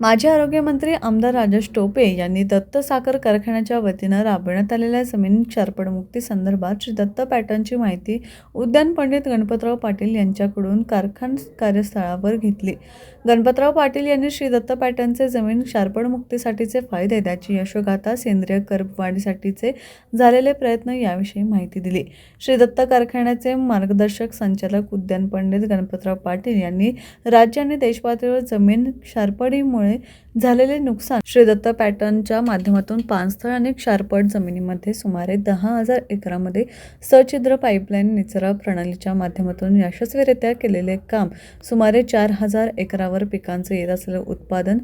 माजी आरोग्यमंत्री आमदार राजेश टोपे यांनी दत्त साखर कारखान्याच्या वतीनं राबविण्यात आलेल्या जमीन क्षारपणमुक्ती संदर्भात श्री दत्त पॅटर्नची माहिती उद्यान पंडित गणपतराव पाटील यांच्याकडून कारखान कार्यस्थळावर घेतली. गणपतराव पाटील यांनी श्री दत्त पॅटर्नचे जमीन क्षारपणमुक्तीसाठीचे फायदे त्याची यशोगाथा सेंद्रिय कर्बवाढीसाठीचे झालेले प्रयत्न याविषयी माहिती दिली. श्री दत्त कारखान्याचे मार्गदर्शक संचालक उद्यान पंडित गणपतराव पाटील यांनी राज्य आणि देशपातळीवर जमीन पावसामुळे झालेले नुकसान श्री दत्त पॅटर्नच्या माध्यमातून पानस्थळ आणि क्षारपट जमिनीमध्ये सुमारे दहा हजार एकरामध्ये सछिद्र पाईपलाईन निचरा प्रणालीच्या माध्यमातून यशस्वीरित्या केलेले काम सुमारे चार हजार एकरावर पिकांचं येत असलेलं उत्पादन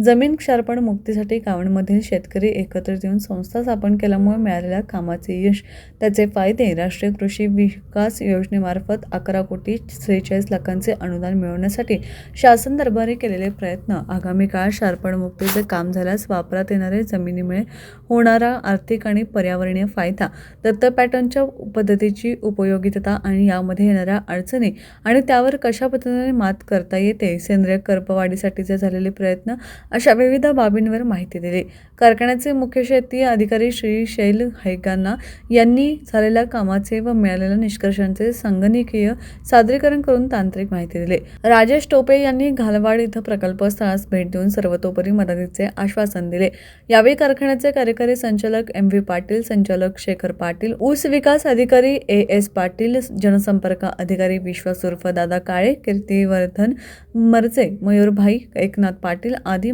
जमीन क्षारपण मुक्तीसाठी कावणमधील शेतकरी एकत्रित येऊन संस्था स्थापन केल्यामुळे मिळालेल्या कामाचे यश त्याचे फायदे राष्ट्रीय कृषी विकास योजनेमार्फत अकरा कोटी त्रेचाळीस लाखांचे अनुदान मिळवण्यासाठी शासन दरबारी केलेले प्रयत्न. आगामी काळात क्षारपणमुक्तीचे मुक्तीचे काम झाल्यास वापरात येणारे जमिनीमुळे होणारा आर्थिक आणि पर्यावरणीय फायदा दत्त पॅटर्नच्या पद्धतीची उपयोगितता आणि यामध्ये येणाऱ्या अडचणी आणि त्यावर कशा पद्धतीने मात करता येते सेंद्रिय कर्पवाढीसाठीचे झालेले प्रयत्न अशा विविध बाबींवर माहिती दिली. कारखान्याचे मुख्य शेती अधिकारी श्री शैल हैगांना यांनी झालेल्या कामाचे व मिळालेल्या निष्कर्षांचे संगणकीय सादरीकरण करून तांत्रिक माहिती दिली. राजेश टोपे यांनी घालवाड इथं प्रकल्प स्थळास भेट देऊन सर्वतोपरी मदतीचे आश्वासन दिले. यावेळी कारखान्याचे कार्यकारी संचालक एम व्ही पाटील संचालक शेखर पाटील ऊस विकास अधिकारी ए एस पाटील जनसंपर्क अधिकारी विश्वास उर्फ दादा काळे कीर्तिवर्धन मर्चे मयूरभाई एकनाथ पाटील आदी